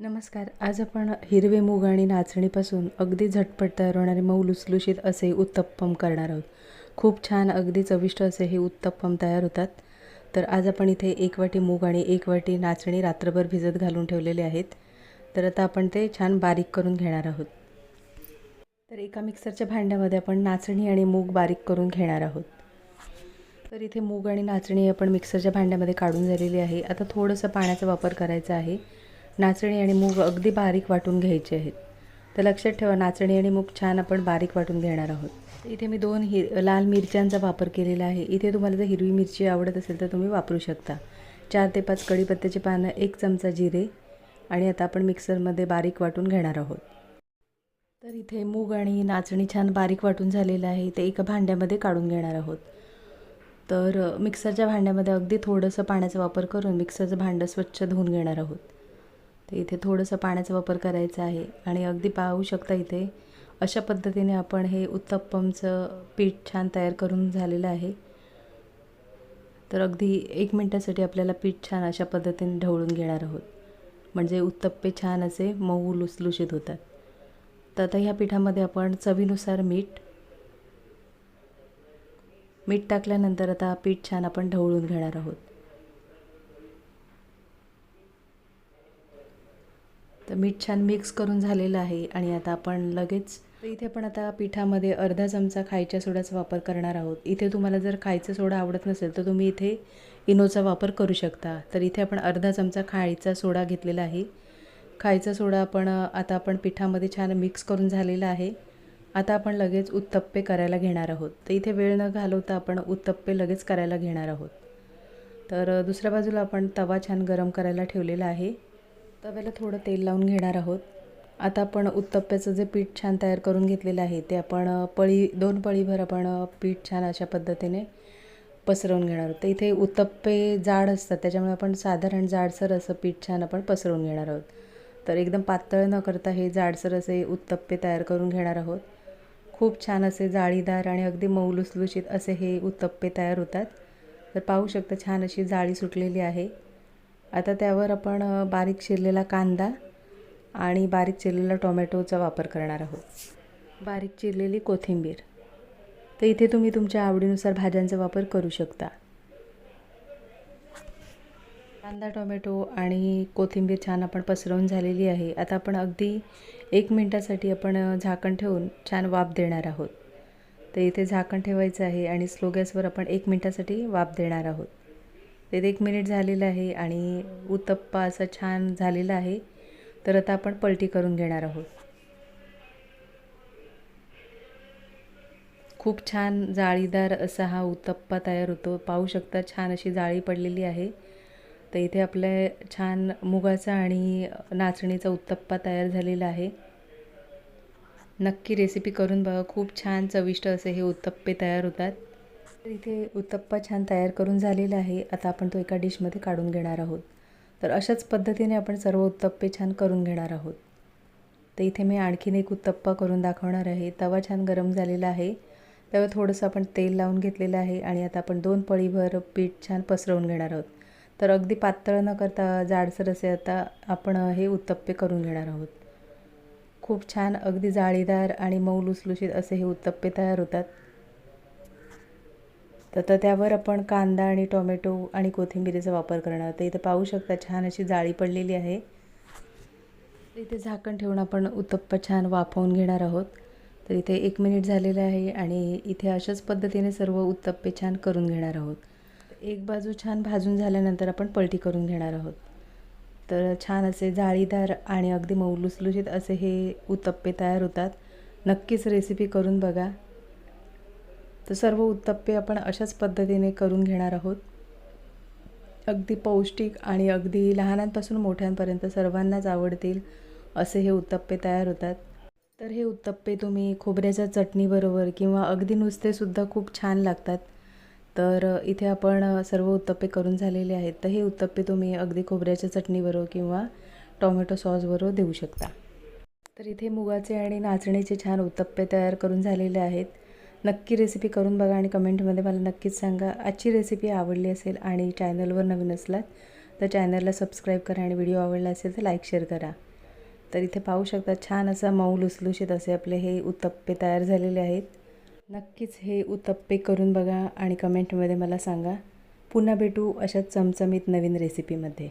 नमस्कार. आज आपण हिरवे मूग आणि नाचणीपासून अगदी झटपट तयार होणारे मऊ लुसलुशीत असे उत्तप्पम करणार आहोत. खूप छान अगदी चविष्ट असे हे उत्तप्पम तयार होतात. तर आज आपण इथे एक वाटी मूग आणि एक वाटी नाचणी रात्रभर भिजत घालून ठेवलेले आहेत. तर आता आपण ते छान बारीक करून घेणार आहोत. तर एका मिक्सरच्या भांड्यामध्ये आपण नाचणी आणि मूग बारीक करून घेणार आहोत. तर इथे मूग आणि नाचणी आपण मिक्सरच्या भांड्यामध्ये काढून झालेली आहे. आता थोडंसं पाण्याचा वापर करायचा आहे. नाचणी आणि मूग अगदी बारीक वाटून घ्यायचे आहेत. तर लक्षात ठेवा नाचणी आणि मूग छान आपण बारीक वाटून घेणार आहोत. इथे मी दोन हिर लाल मिरच्यांचा वापर केलेला आहे. इथे तुम्हाला जर हिरवी मिरची आवडत असेल तर तुम्ही वापरू शकता. चार ते पाच कढीपत्त्याची पानं एक चमचा जिरे आणि आता आपण मिक्सरमध्ये बारीक वाटून घेणार आहोत. तर इथे मूग आणि नाचणी छान बारीक वाटून झालेलं आहे. ते एका भांड्यामध्ये काढून घेणार आहोत. तर मिक्सरच्या भांड्यामध्ये अगदी थोडंसं पाण्याचा वापर करून मिक्सरचं भांडं स्वच्छ धुवून घेणार आहोत. तर इथे थोडंसं पाण्याचा वापर करायचा आहे. आणि अगदी पाहू शकता इथे अशा पद्धतीने आपण हे उत्तप्पमचं पीठ छान तयार करून झालेलं आहे. तर अगदी एक मिनटासाठी आपल्याला पीठ छान अशा पद्धतीने ढवळून घेणार आहोत. म्हणजे उत्तप्पे छान असे मऊ लुसलुशीत होतात. तर आता ह्या पिठामध्ये आपण चवीनुसार मीठ मीठ टाकल्यानंतर आता पीठ छान आपण ढवळून घेणार आहोत. तर मीठ छान मिक्स करून झालेलं आहे आणि आता आपण लगेच इथे पण आता पिठामध्ये अर्धा चमचा खायच्या सोड्याचा वापर करणार आहोत. इथे तुम्हाला जर खायचा सोडा आवडत नसेल तर तुम्ही इथे इनोचा वापर करू शकता. तर इथे आपण अर्धा चमचा खायचा सोडा घेतलेला आहे. खायचा सोडा आपण आता आपण पिठामध्ये छान मिक्स करून झालेला आहे. आता आपण लगेच उत्तप्पे करायला घेणार आहोत. तर इथे वेळ न घालवता आपण उत्तप्पे लगेच करायला घेणार आहोत. तर दुसऱ्या बाजूला आपण तवा छान गरम करायला ठेवलेला आहे. तव्याला थोडं तेल लावून घेणार आहोत. आता आपण उत्तप्प्याचं जे पीठ छान तयार करून घेतलेलं आहे ते आपण पळी दोन पळीभर आपण पीठ छान अशा पद्धतीने पसरवून घेणार आहोत. तर इथे उत्तप्पे जाड असतात त्याच्यामुळे आपण साधारण जाडसर असं पीठ छान आपण पसरवून घेणार आहोत. तर एकदम पातळ न करता हे जाडसर असे उत्तप्पे तयार करून घेणार आहोत. खूप छान असे जाळीदार आणि अगदी मऊ लुसलुशीत असे हे उत्तप्पे तयार होतात. तर पाहू शकता छान अशी जाळी सुटलेली आहे. आता त्यावर आपण बारीक चिरलेला कांदा आणि बारीक चिरलेला टोमॅटोचा वापर करणार आहोत. बारीक चिरलेली कोथिंबीर. तर इथे तुम्ही तुमच्या आवडीनुसार भाज्यांचा वापर करू शकता. कांदा टोमॅटो आणि कोथिंबीर छान आपण पसरवून झालेली आहे. आता आपण अगदी एक मिनटासाठी आपण झाकण ठेवून छान वाफ देणार आहोत. तर इथे झाकण ठेवायचं आहे आणि स्लो गॅसवर आपण एक मिनटासाठी वाफ देणार आहोत. ते एक मिनिट झालेलं आहे आणि उत्तप्पा असा छान झालेला आहे. तर आता आपण पलटी करून घेणार आहोत. खूप छान जाळीदार असा हा उत्तप्पा तयार होतो. पाहू शकता छान अशी जाळी पडलेली आहे. तर इथे आपल्या छान मुगाचा आणि नाचणीचा उत्तप्पा तयार झालेला आहे. नक्की रेसिपी करून बघा. खूप छान चविष्ट असे हे उत्तप्पे तयार होतात. तर इथे उत्तप्पा छान तयार करून झालेला आहे. आता आपण तो एका डिशमध्ये काढून घेणार आहोत. तर अशाच पद्धतीने आपण सर्व उत्तप्पे छान करून घेणार आहोत. तर इथे मी आणखीन एक उत्तप्पा करून दाखवणार आहे. तवा छान गरम झालेला आहे. त्यावर थोडंसं आपण तेल लावून घेतलेलं आहे आणि आता आपण दोन पळीभर पीठ छान पसरवून घेणार आहोत. तर अगदी पातळ न करता जाडसर असे आता आपण हे उत्तप्पे करून घेणार आहोत. खूप छान अगदी जाळीदार आणि मऊ लुसलुशीत असे हे उत्तप्पे तयार होतात. तर त्यावर आपण कांदा आणि टोमॅटो आणि कोथिंबिरीचा वापर करणार. तर इथं पाहू शकता छान अशी जाळी पडलेली आहे. इथे झाकण ठेवून आपण उत्तप्पा छान वाफवून घेणार आहोत. तर इथे एक मिनिट झालेलं आहे आणि इथे अशाच पद्धतीने सर्व उत्तप्पे छान करून घेणार आहोत. एक बाजू छान भाजून झाल्यानंतर आपण पलटी करून घेणार आहोत. तर छान असे जाळीदार आणि अगदी मऊलुसलुशीत असे हे उत्तप्पे तयार होतात. नक्कीच रेसिपी करून बघा. तर सर्व उत्तप्पे आपण अशाच पद्धतीने करून घेणार आहोत. अगदी पौष्टिक आणि अगदी लहानांपासून मोठ्यांपर्यंत सर्वांनाच आवडतील असे हे उत्तप्पे तयार होतात. तर हे उत्तप्पे तुम्ही खोबऱ्याच्या चटणीबरोबर किंवा अगदी नुसतेसुद्धा खूप छान लागतात. तर इथे आपण सर्व उत्तप्पे करून झालेले आहेत. तर हे उत्तप्पे तुम्ही अगदी खोबऱ्याच्या चटणीबरोबर किंवा टोमॅटो सॉसबरोबर देऊ शकता. तर इथे मुगाचे आणि नाचणीचे छान उत्तप्पे तयार करून झालेले आहेत. नक्की रेसिपी करून बघा आणि कमेंटमध्ये मला नक्कीच सांगा. आजची रेसिपी आवडली असेल आणि चॅनलवर नवीन असलात तर चॅनलला सबस्क्राईब करा आणि व्हिडिओ आवडला असेल तर लाईक शेअर करा. तर इथे पाहू शकता छान असा मऊ लुसलुशीत असे आपले हे उत्तप्पे तयार झालेले आहेत. नक्कीच हे उत्तप्पे करून बघा आणि कमेंटमध्ये मला सांगा. पुन्हा भेटू अशाच चमचमीत नवीन रेसिपीमध्ये